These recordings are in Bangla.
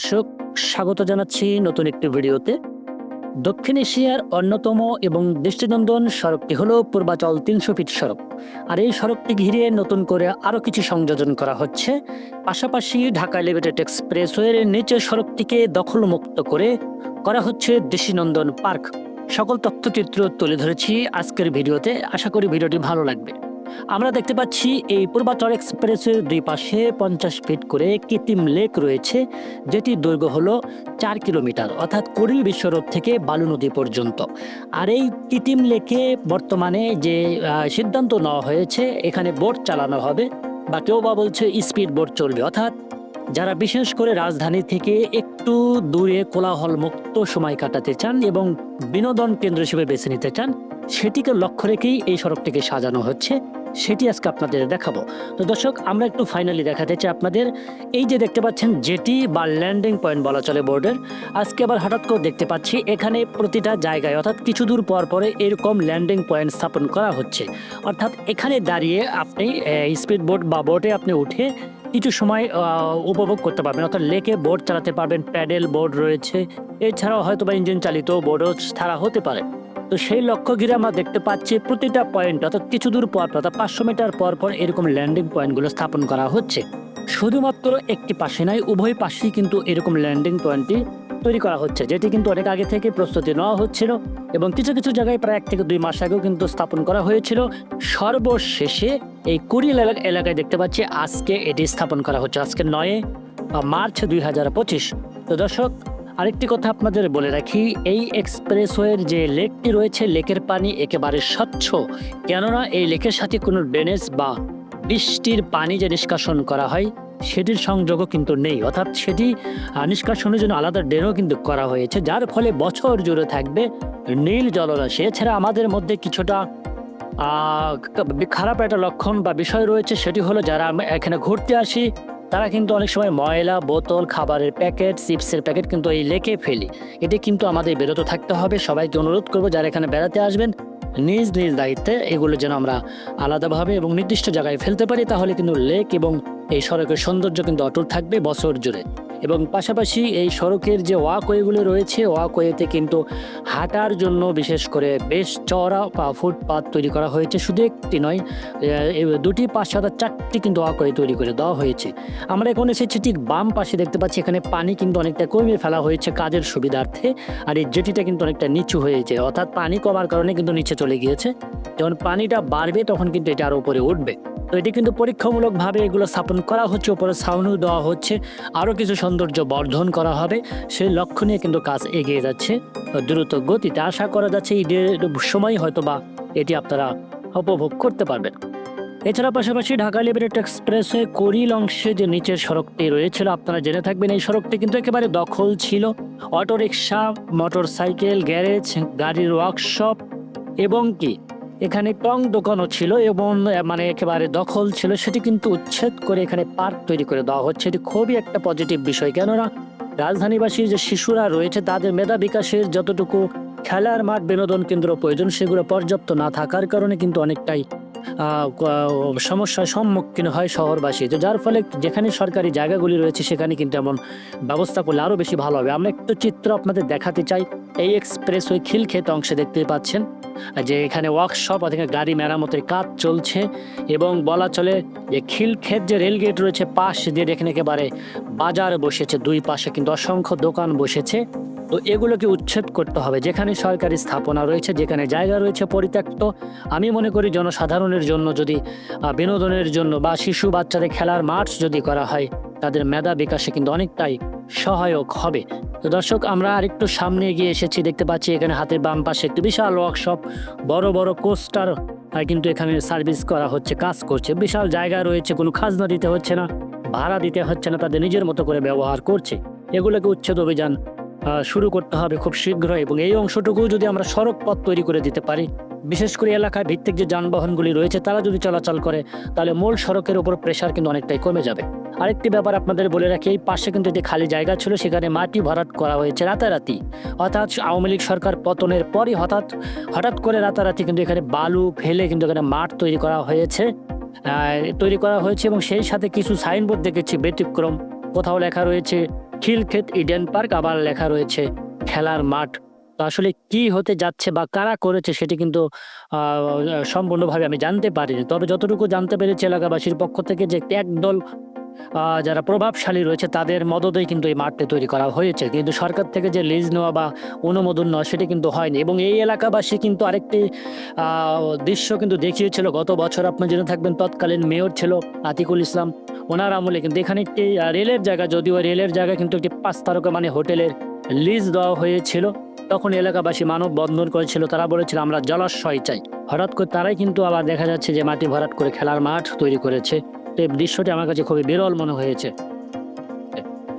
দর্শক, স্বাগত জানাচ্ছি নতুন একটি ভিডিওতে। দক্ষিণ এশিয়ার অন্যতম এবং দৃষ্টিনন্দন সড়কটি হলো পূর্বাচল তিনশো ফিট সড়ক। আর এই সড়কটি ঘিরে নতুন করে আরও কিছু সংযোজন করা হচ্ছে। পাশাপাশি ঢাকা এলিভেটেড এক্সপ্রেসওয়ের নিচে সড়কটিকে দখলমুক্ত করে করা হচ্ছে দৃষ্টিনন্দন পার্ক। সকল তথ্যচিত্র তুলে ধরেছি আজকের ভিডিওতে। আশা করি ভিডিওটি ভালো লাগবে। আমরা দেখতে পাচ্ছি এই পূর্বাচল এক্সপ্রেসের দুই পাশে পঞ্চাশ ফিট করে কৃত্রিম লেক রয়েছে যেটি দৈর্ঘ্য হলো চার কিলোমিটার, অর্থাৎ কুড়িল বিশ্ব রোড থেকে বালু নদী পর্যন্ত। আর এই কৃত্রিম লেকে বর্তমানে যে সিদ্ধান্ত নেওয়া হয়েছে, এখানে বোট চালানো হবে বা কেউ বা বলছে স্পিড বোট চলবে। অর্থাৎ যারা বিশেষ করে রাজধানী থেকে একটু দূরে কোলাহল মুক্ত সময় কাটাতে চান এবং বিনোদন কেন্দ্র হিসেবে বেছে নিতে চান, সেটিকে লক্ষ্য রেখেই এই সড়কটিকে সাজানো হচ্ছে। সেটি আজকে আপনাদের দেখাবো। তো দর্শক, আমরা একটু ফাইনালি দেখাতে চাই আপনাদের। এই যে দেখতে পাচ্ছেন জেটি বা ল্যান্ডিং পয়েন্ট বলা চলে বোর্ডের আজকে আবার হঠাৎ করে দেখতে পাচ্ছি, এখানে প্রতিটা জায়গায়, অর্থাৎ কিছু দূর পর পরে এরকম ল্যান্ডিং পয়েন্ট স্থাপন করা হচ্ছে। অর্থাৎ এখানে দাঁড়িয়ে আপনি স্পিড বোট বা বোটে আপনি উঠে কিছু সময় উপভোগ করতে পারবেন। অর্থাৎ লেকে বোট চালাতে পারবেন প্যাডেল বোর্ড রয়েছে। এছাড়াও হয়তো বা ইঞ্জিন চালিত বোর্ডও ছাড়া হতে পারে। তো সেই লক্ষ্য ঘিরে আমরা দেখতে পাচ্ছি প্রতিটা পয়েন্ট অর্থাৎ কিছু দূর পর অর্থাৎ পাঁচশো মিটার পর পর এরকম ল্যান্ডিং পয়েন্টগুলো স্থাপন করা হচ্ছে। শুধুমাত্র একটি পাশে নয়, উভয় পাশেই কিন্তু এরকম ল্যান্ডিং পয়েন্টটি তৈরি করা হচ্ছে, যেটি কিন্তু অনেক আগে থেকে প্রস্তুতি নেওয়া হচ্ছিল এবং কিছু কিছু জায়গায় প্রায় এক থেকে দুই মাস আগেও কিন্তু স্থাপন করা হয়েছিল। সর্বশেষে এই কুড়িল এলাকা- এলাকায় দেখতে পাচ্ছি আজকে এটি স্থাপন করা হচ্ছে, আজকে নয় মার্চ দুই হাজার পঁচিশ। তো দর্শক আরেকটি কথা আপনাদের বলে রাখি, এই এক্সপ্রেসওয়ের যে লেকটি রয়েছে, লেকের পানি একেবারে স্বচ্ছ। কেননা এই লেকের সাথে কোনো ড্রেনেজ বা বৃষ্টির পানি যে নিষ্কাশন করা হয়, সেটির সংযোগও কিন্তু নেই। অর্থাৎ সেটি নিষ্কাশনের জন্য আলাদা ড্রেনও কিন্তু করা হয়েছে, যার ফলে বছর জুড়ে থাকবে নীল জলরাশি। এছাড়া আমাদের মধ্যে কিছুটা খারাপ একটা লক্ষণ বা বিষয় রয়েছে, সেটি হলো যারা এখানে ঘুরতে আসি তারা কিন্তু অনেক সময় ময়লা, বোতল, খাবারের প্যাকেট, চিপসের প্যাকেট কিন্তু এই লেকে ফেলি। এটি কিন্তু আমাদের বিরত থাকতে হবে। সবাইকে অনুরোধ করব, যারা এখানে বেড়াতে আসবেন, নিজ নিজ দায়িত্বে এগুলো যেন আমরা আলাদাভাবে এবং নির্দিষ্ট জায়গায় ফেলতে পারি, তাহলে কিন্তু লেক এবং এই সড়কের সৌন্দর্য কিন্তু অটুট থাকবে বছর জুড়ে। এবং পাশাপাশি এই সড়কের যে ওয়াকওয়েগুলো রয়েছে, ওয়াকওয়েতে কিন্তু হাঁটার জন্য বিশেষ করে বেশ চওড়া বা ফুটপাথ তৈরি করা হয়েছে। শুধু একটি নয় দুটি পাশে অর্থাৎ চারটি কিন্তু ওয়াকওয়ে তৈরি করে দেওয়া হয়েছে। আমরা এখন এসেছি ঠিক বাম পাশে, দেখতে পাচ্ছি এখানে পানি কিন্তু অনেকটা কমিয়ে ফেলা হয়েছে কাজের সুবিধার্থে আর এই জেটিটা কিন্তু অনেকটা নিচু হয়েছে। অর্থাৎ পানি কমার কারণে কিন্তু নিচে চলে গিয়েছে। যখন পানিটা বাড়বে তখন কিন্তু এটা আরও উপরে উঠবে। তো এটি কিন্তু পরীক্ষামূলকভাবে এগুলো স্থাপন করা হচ্ছে, উপরে ছাউনিও দেওয়া হচ্ছে, আরও কিছু সৌন্দর্য বর্ধন করা হবে। সেই লক্ষ্য নিয়ে কিন্তু কাজ এগিয়ে যাচ্ছে। দ্রুত গতিতে আশা করা যাচ্ছে ঈদের সময় হয়তো বা এটি আপনারা উপভোগ করতে পারবেন। এছাড়া পাশাপাশি ঢাকা লিবারেট এক্সপ্রেসে করিল অংশে যে নিচের সড়কটি রয়েছিল, আপনারা জেনে থাকবেন এই সড়কটি কিন্তু একেবারে দখল ছিল। অটোরিকশা মোটর সাইকেল গ্যারেজ, গাড়ির ওয়ার্কশপ এবং কি? এখানে টং দোকানও ছিল এবং মানে একেবারে দখল ছিল। সেটি কিন্তু উচ্ছেদ করে এখানে পার্ক তৈরি করে দেওয়া হচ্ছে। এটি খুবই একটা পজিটিভ বিষয়। কেননা, রাজধানীবাসীর যে শিশুরা রয়েছে, তাদের মেধা বিকাশের যতটুকু খেলার মাঠ, বিনোদন কেন্দ্র প্রয়োজন, সেগুলো পর্যাপ্ত না থাকার কারণে কিন্তু অনেকটাই সমস্যার সম্মুখীন হয় শহরবাসী। তো যার ফলে যেখানে সরকারি জায়গাগুলি রয়েছে, সেখানে কিন্তু এমন ব্যবস্থা করলে আরও বেশি ভালো হবে। আমরা একটু চিত্র আপনাদের দেখাতে চাই। এই এক্সপ্রেস ওই খিলক্ষেত অংশে দেখতে পাচ্ছেন, যে এখানে ওয়ার্কশপ অথবা গাড়ি মেরামতের কাজ চলছে এবং বলা চলে যে খিলক্ষেত যে রেলগেট রয়েছে, পাশ দিয়ে এখানে একেবারে বাজার বসেছে, দুই পাশে কিন্তু অসংখ্য দোকান বসেছে। তো এগুলোকে উচ্ছেদ করতে হবে। যেখানে সরকারি স্থাপনা রয়েছে, যেখানে জায়গা রয়েছে পরিত্যক্ত, আমি মনে করি জনসাধারণের জন্য যদি বিনোদনের জন্য বা শিশু বাচ্চাদের খেলার মাঠ যদি করা হয়, তাদের মেধা বিকাশে কিন্তু অনেকটাই সহায়ক হবে। তো দর্শক, আমরা আরেকটু সামনে এগিয়ে এসেছি, দেখতে পাচ্ছি এখানে হাতের বাম পাশে একটি বিশাল ওয়ার্কশপ বড় বড় কোস্টার কিন্তু এখানে সার্ভিস করা হচ্ছে, কাজ করছে। বিশাল জায়গা রয়েছে, কোনো খাজনা দিতে হচ্ছে না, ভাড়া দিতে হচ্ছে না, তাদের নিজের মতো করে ব্যবহার করছে। এগুলোকে উচ্ছেদ অভিযান শুরু করতে হবে খুব শীঘ্র এবং এই অংশটুকু যদি আমরা সড়ক পথ তৈরি করে দিতে পারি, বিশেষ করে এলাকায় ভিত্তিক যে যানবাহনগুলি রয়েছে তারা যদি চলাচল করে, তাহলে মূল সড়কের উপর প্রেশার কিন্তু অনেকটাই কমে যাবে। আরেকটি ব্যাপার আপনাদের বলে রাখি, এই পাশে কিন্তু যে খালি জায়গা ছিল, সেখানে মাটি ভরাট করা হয়েছে রাতারাতি। অর্থাৎ আওয়ামী লীগ সরকার পতনের পরই হঠাৎ হঠাৎ করে রাতারাতি কিন্তু এখানে বালু ফেলে কিন্তু এখানে মাঠ তৈরি করা হয়েছে। তৈরি করা হয়েছে এবং সেই সাথে কিছু সাইনবোর্ড দেখেছি, ব্যতিক্রম। কোথাও লেখা রয়েছে খিলক্ষেত ইডেন পার্ক আবার লেখা রয়েছে, খেলার মাঠ। তো আসলে কি হতে যাচ্ছে বা কারা করেছে সেটি কিন্তু সম্পূর্ণভাবে আমি জানতে পারিনি। তবে যতটুকু জানতে পেরেছি এলাকাবাসীর পক্ষ থেকে যে একদল যারা প্রভাবশালী রয়েছে, তাদের মদতেই কিন্তু এই মাঠটি তৈরি করা হয়েছে। কিন্তু সরকার থেকে যে লিজ নেওয়া বা অনুমোদন নেওয়া, সেটি কিন্তু হয়নি। এবং এই এলাকাবাসী কিন্তু আরেকটি দৃশ্য কিন্তু দেখিয়েছিল। গত বছর আপনি জেনে থাকবেন, তৎকালীন মেয়র ছিল আতিকুল ইসলাম। ওনার আমলে কিন্তু এখানে একটি রেলের জায়গা, যদিও রেলের জায়গা কিন্তু একটি পাঁচ তারকা মানে হোটেলের লিজ দেওয়া হয়েছিল। তখন এলাকাবাসী মানব বন্ধন করেছিল। তারা বলেছিল, আমরা জলাশয় চাই। হঠাৎ করে তারাই কিন্তু আবার দেখা যাচ্ছে যে মাটি ভরাট করে খেলার মাঠ তৈরি করেছে। তো দৃশ্যটি আমার কাছে খুবই বিরল মনে হয়েছে।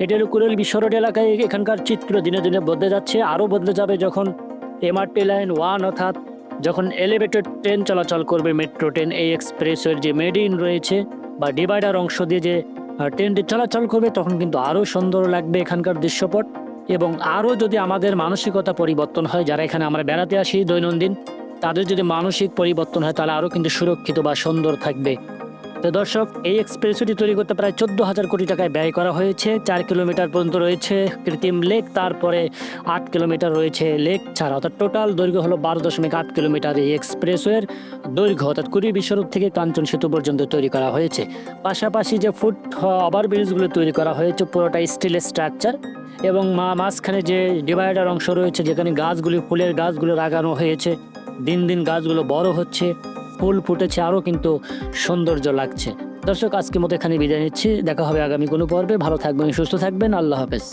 এটি হলো কুড়েল বিশ্ব রোড এলাকায় এখানকার চিত্র দিনে দিনে বদলে যাচ্ছে, আরও বদলে যাবে যখন এমআরটি লাইন ওয়ান অর্থাৎ যখন এলিভেটেড ট্রেন চলাচল করবে মেট্রো ট্রেন, এই এক্সপ্রেসওয়ের যে মেড ইন রয়েছে বা ডিভাইডার অংশ দিয়ে যে ট্রেনটি চলাচল করবে, তখন কিন্তু আরও সুন্দর লাগবে এখানকার দৃশ্যপট এবং আরও যদি আমাদের মানসিকতা পরিবর্তন হয়, যারা এখানে আমরা বেড়াতে আসি দৈনন্দিন, তাদের যদি মানসিক পরিবর্তন হয়, তাহলে আরও কিন্তু সুরক্ষিত বা সুন্দর থাকবে। তো দর্শক, এই এক্সপ্রেসওয়েটি তৈরি করতে প্রায় চোদ্দ হাজার কোটি টাকায় ব্যয় করা হয়েছে। চার কিলোমিটার পর্যন্ত রয়েছে কৃত্রিম লেক, তারপরে আট কিলোমিটার রয়েছে লেক ছাড়া। অর্থাৎ টোটাল দৈর্ঘ্য হলো বারো দশমিক আট কিলোমিটার এই এক্সপ্রেসওয়ের দৈর্ঘ্য। অর্থাৎ কুড়ি বিশ্বরূপ থেকে কাঞ্চন সেতু পর্যন্ত তৈরি করা হয়েছে। পাশাপাশি যে ফুট ওভারব্রিজগুলো তৈরি করা হয়েছে, পুরোটা স্টিলের স্ট্রাকচার এবং মা- মাঝখানে যে ডিভাইডার অংশ রয়েছে, যেখানে গাছগুলি, ফুলের গাছগুলো লাগানো হয়েছে, দিন দিন গাছগুলো বড় হচ্ছে। ফুল ফুটেছে আরও কিন্তু সৌন্দর্য লাগছে। দর্শক আজকে মতো এখানে বিদায় নিচ্ছি। দেখা হবে আগামী কোনো পর্বে। ভালো থাকবেন, সুস্থ থাকবেন। আল্লাহ হাফেজ।